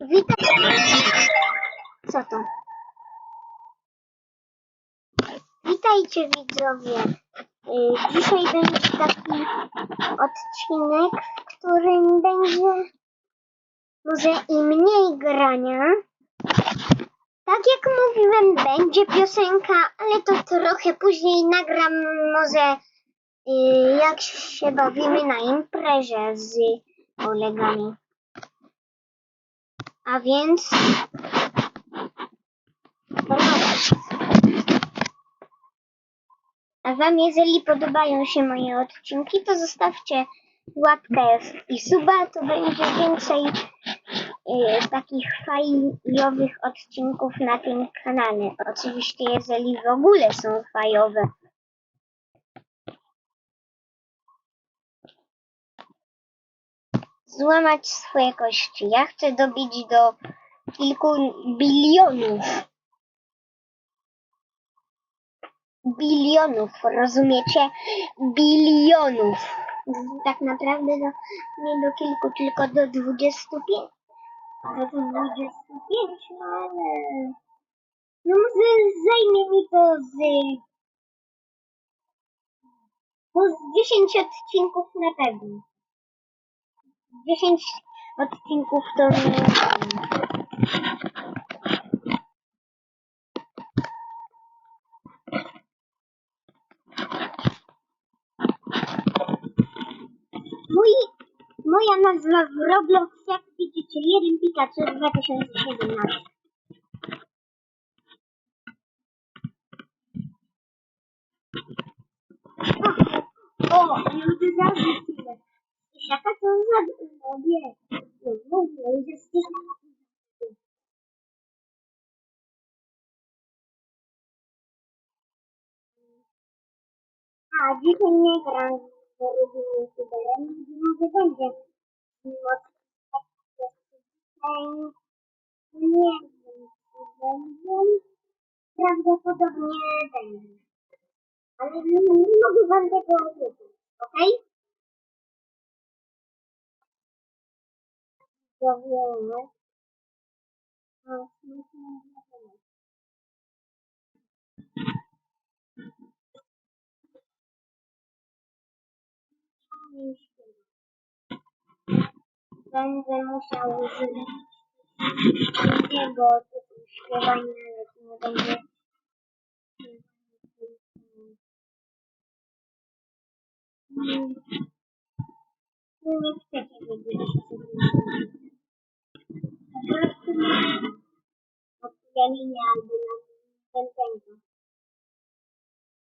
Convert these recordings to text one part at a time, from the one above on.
Witaj. Co to? Witajcie widzowie. Y, Dzisiaj będzie taki odcinek, w którym będzie może i mniej grania. Tak jak mówiłem, będzie piosenka, ale to trochę później nagram może y, jak się bawimy na imprezie z kolegami. A więc. A Wam, jeżeli podobają się moje odcinki, to zostawcie łapkę i suba, to będzie więcej y, takich fajowych odcinków na tym kanale. Oczywiście, jeżeli w ogóle są fajowe. Złamać swoje kości. Ja chcę dobić do kilku bilionów. bilionów, rozumiecie? Bilionów. Tak naprawdę do, nie do kilku, tylko do 25. Do 25, no ale... No może zajmie mi to z... No z 10 odcinków na pewno. 10 odcinków to nie... Mój, moja nazwa w Roblox, jak widzicie, 1 Pikachu 2017. O, o, ludzie zawsze chwilę. Jaka to za... No nie, no mówię, że A, dzisiaj nie gram z drugim youtuberem, może będzie. Mimo że dzisiaj nie wiem, czy będzie. Prawdopodobnie będzie. Ale nie, nie mogę wam tego powiedzieć, okej? To wiemy. A, myślę, że to jest. Nie śpiewam. Będę musiał użyć drugiego typu śpiewania, ale to nie będzie Mm. No nie chcecie wiedzieć, co to jest. Po prostu odpielenie albo na pętękę.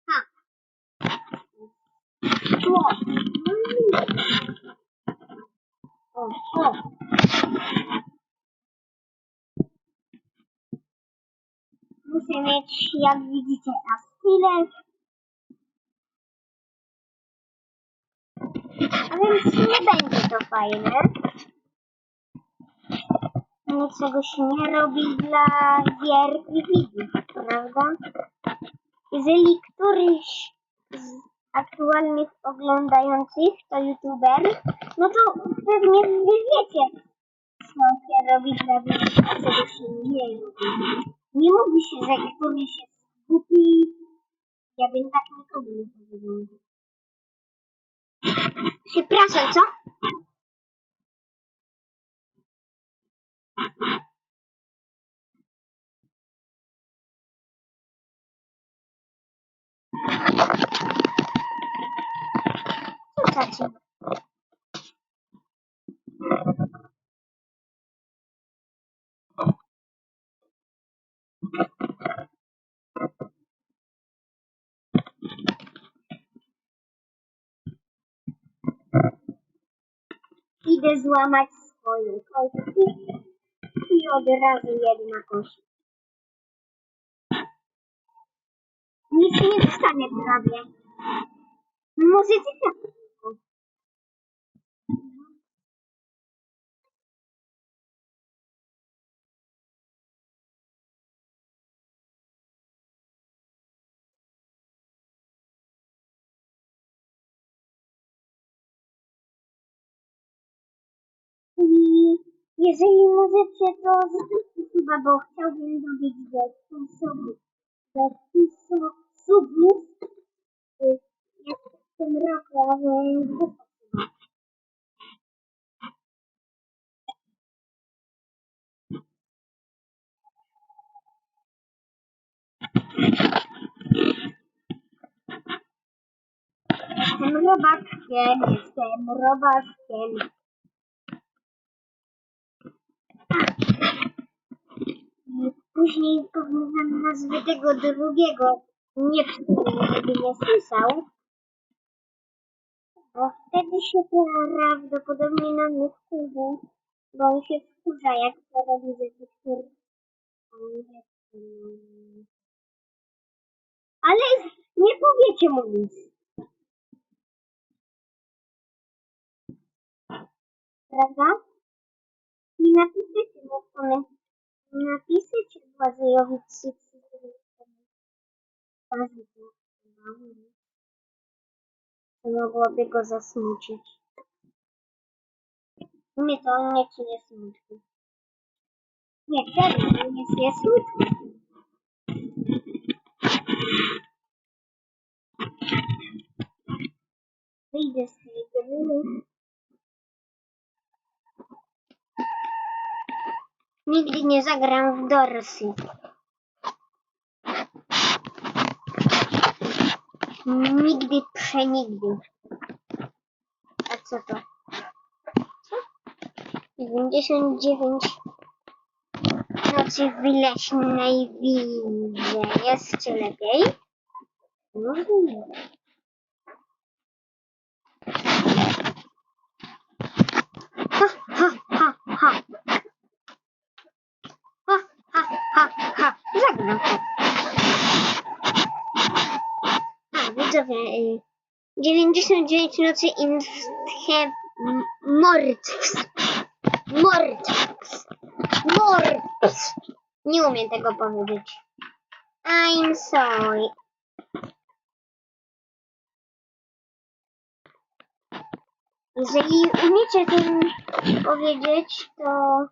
Ha! Tło! O, o! Muszę mieć, jak widzicie, na style. A więc nie będzie to fajne. Niczego się nie robi dla gier i widzów, prawda? Jeżeli któryś z aktualnych oglądających to youtuber, no to pewnie wy wiecie, co się robi dla widzów, a czego się nie robi. Nie mówi się, że któryś jest głupi. Ja bym tak nikogo nie powiedział. Przepraszam, co? Co tacie? Idę złamać swoje kości i od razu jedna kość. Nic nie zostanie prawie. Może Jeżeli możecie, to zostawcie suba, bo chciałbym dobić do 100 subów. Do 100 subów. y, Jak w tym roku, a więc zostawcie suba. Jestem robaczkiem, jestem robaczkiem. Później wam nazwę tego drugiego. Nie żeby nie słyszał. Bo wtedy się prawdopodobnie na mnie wkurzy. Bo on się wkurza, jak to robi ze Ale nie powiecie mu nic. Prawda? Nie napiszecie mu w komentarzu. Nie napiszecie trzy cyfry w komentarzu. To mogłoby go zasmucić. Mnie to on nie czuje smutku. Nie, serio, on nie czuje smutku. Wyjdę z tej gry. Nigdy nie zagram w Dorsy. Nigdy przenigdy. A co to? Co? 99 nocy w leśnej widzę. Jeszcze lepiej? Możliwe. Ha, ha, ha, ha. Ha, ha, ha, ha. Zagram to. A, widzowie, y, 99 nocy in the Morts. Morts. Morts. Nie umiem tego powiedzieć. I'm sorry. Jeżeli umiecie tym powiedzieć, to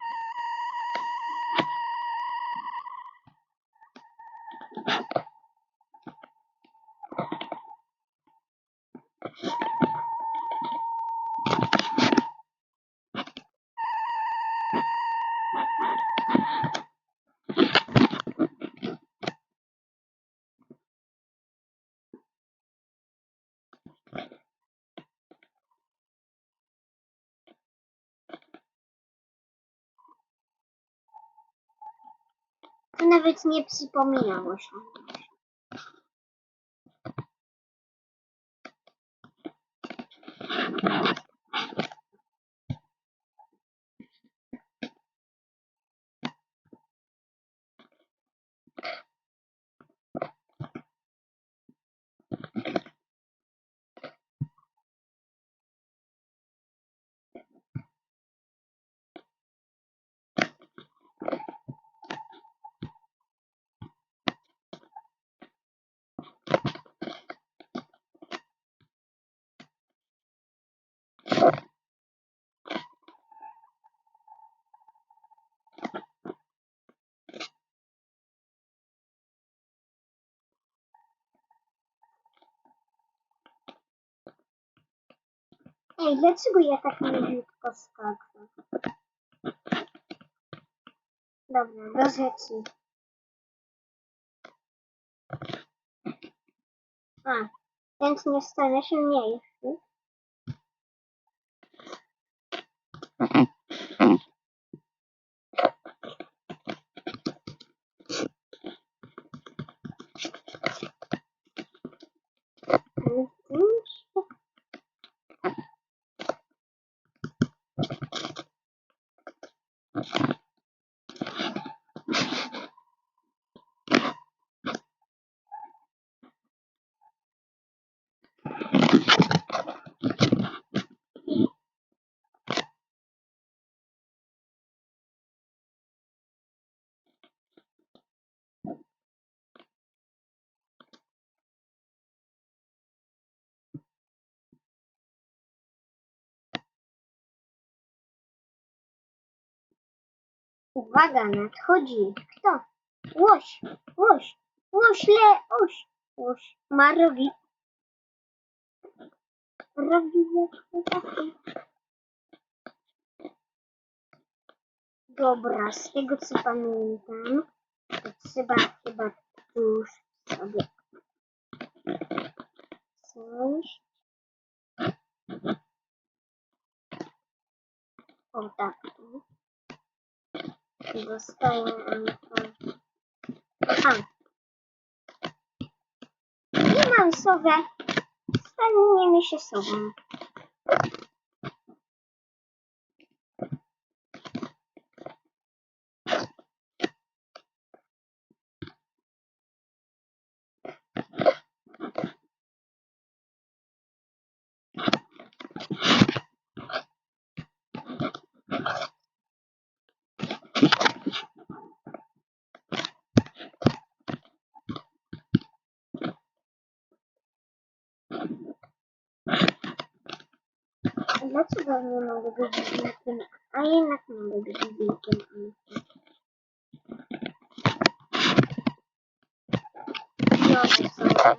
to nawet nie przypominało. Ej, dlaczego ja tak niebitko skakam? Dobra, do rzeczy. A, więc nie stanę się mniejszy. Uwaga, nadchodzi. Kto? Łoś, łoś, łośle, oś, łoś ma rogi. Rogi. Dobra, z tego co pamiętam, to trzeba chyba już sobie coś. O tak. Tu. Dostaję Anton. A. I mam sowę. Staniemy się sobą. Dlaczego nie mogę być wilkiem, a jednak mogę być wilkiem Anton? Biorę sobie. Tam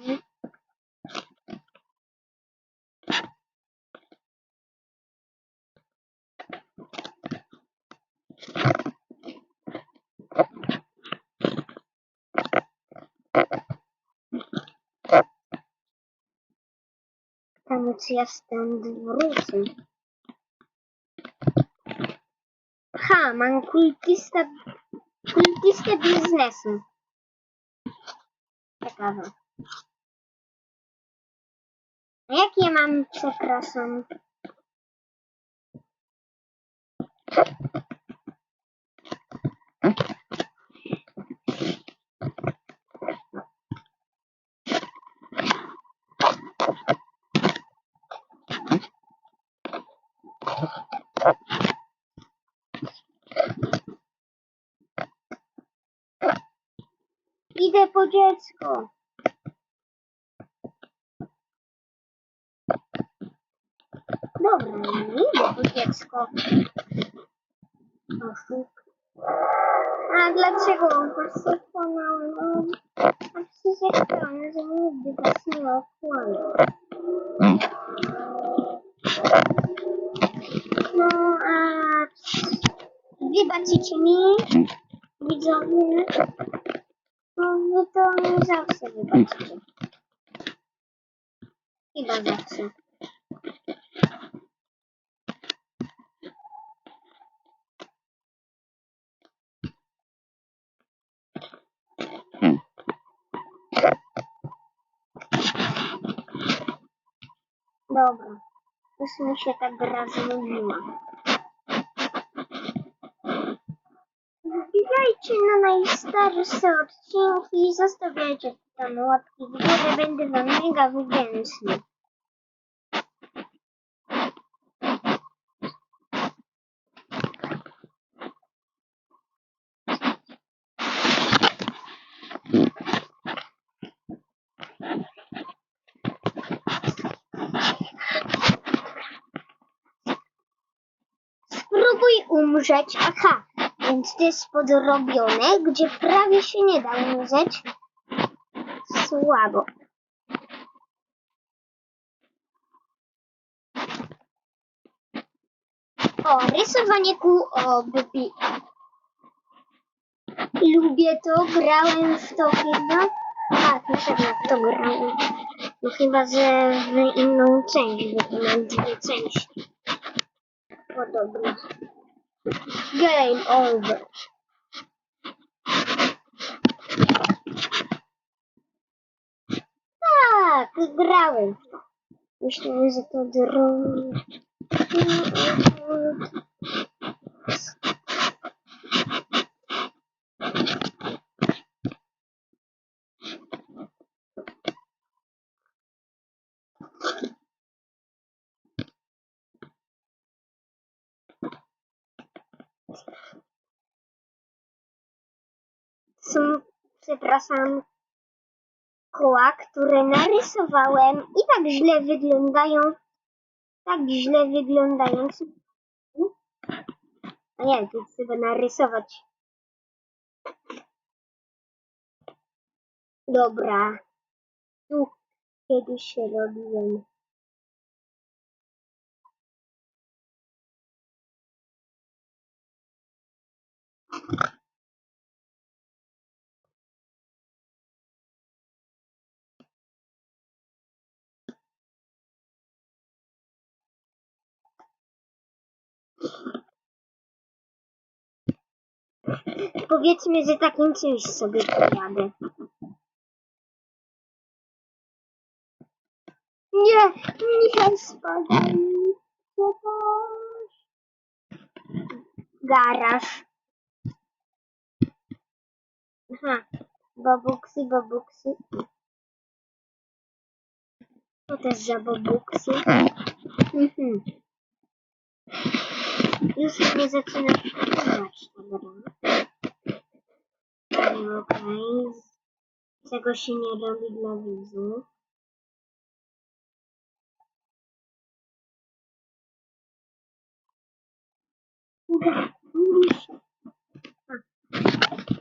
ja stąd wrócę. Ha, mam kultista, kultistę biznesu. Ciekawe. Jakie mam, przepraszam? Po dziecko. Dobra, idę po dziecko. Oszuk. A dlaczego posypał no, A przecież on że nigdy was nie okłamał. No, a wybaczycie mi, widzowie? No, wy to nie zawsze wybaczycie. Chyba zawsze. Dobra, już mi się ta gra znudziła. Wbijajcie na najstarsze odcinki i zostawiajcie tam łapki w górę, będę wam mega wdzięczny. Spróbuj umrzeć. Aha, więc to jest podrobione, gdzie prawie się nie da umrzeć. Słabo. O, rysowanie kół obbi. Lubię to, grałem w to chyba. Tak, na pewno w to grałem. No chyba, że w inną część, bo to mam dwie części. Podobno. Game over. Tak, grałem w to. Myślę, że to drone. Są, przepraszam, koła, które narysowałem i tak źle wyglądają, tak źle wyglądające. A nie, tu trzeba narysować. Dobra. Tu kiedyś się robiłem. Powiedzmy, że takim czymś sobie pojadę. Nie, nie spadaj. Garaż. Aha, babuksy, babuksy. To też za babuksy. Mhm. Już mnie zaczyna. Ale Okej. Czego się nie robi dla widzów. Uda. He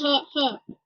hit, hit.